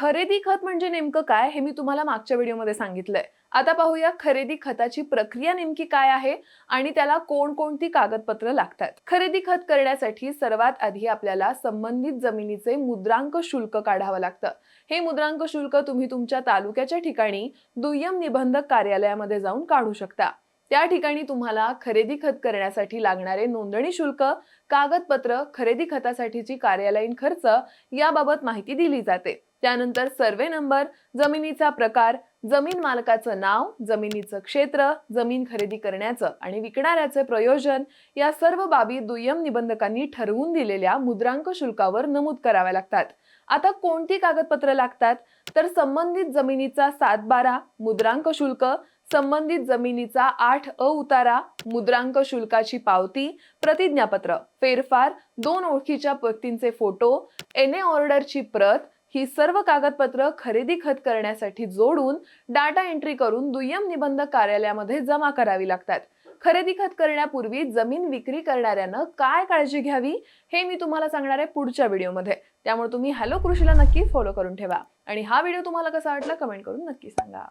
खरेदी खत म्हणजे नेमकं काय हे मी तुम्हाला मागच्या व्हिडिओमध्ये सांगितलंय. आता पाहूया खरेदी खताची प्रक्रिया नेमकी काय आहे आणि त्याला कोणकोणती कागदपत्र लागतात. खरेदी खत करण्यासाठी सर्वात आधी आपल्याला संबंधित जमिनीचे मुद्रांक शुल्क काढावं लागतं. हे मुद्रांक शुल्क तुम्ही तुमच्या तालुक्याच्या ठिकाणी दुय्यम निबंधक कार्यालयामध्ये जाऊन काढू शकता. त्या ठिकाणी तुम्हाला खरेदी खत करण्यासाठी लागणारे नोंदणी शुल्क कागदपत्र खरेदी खतासाठीची कार्यालयीन खर्च याबाबत माहिती दिली जाते. त्यानंतर सर्वे नंबर जमिनीचा प्रकार जमीन मालकाचं नाव जमिनीचं क्षेत्र जमीन खरेदी करण्याचं आणि विकणाऱ्याचे प्रयोजन या सर्व बाबी दुय्यम निबंधकांनी ठरवून दिलेल्या मुद्रांक शुल्कावर नमूद कराव्या लागतात. आता कोणती कागदपत्र लागतात? तर संबंधित जमिनीचा सातबारा मुद्रांक शुल्क संबंधित जमिनीचा आठ अ उतारा मुद्रांक शुल्काची पावती प्रतिज्ञापत्र फेरफार दोन ओळखीच्या व्यक्तींचे फोटो एन ए ऑर्डरची प्रत ही सर्व कागदपत्र खरेदी खत करण्यासाठी जोडून डाटा एंट्री करून दुय्यम निबंध कार्यालयामध्ये जमा करावी लागतात. खरेदी खत करण्यापूर्वी जमीन विक्री करणाऱ्यानं काय काळजी घ्यावी हे मी तुम्हाला सांगणार आहे पुढच्या व्हिडिओमध्ये. त्यामुळे तुम्ही हॅलो कृषीला नक्की फॉलो करून ठेवा. आणि हा व्हिडिओ तुम्हाला कसा वाटला कमेंट करून नक्की सांगा.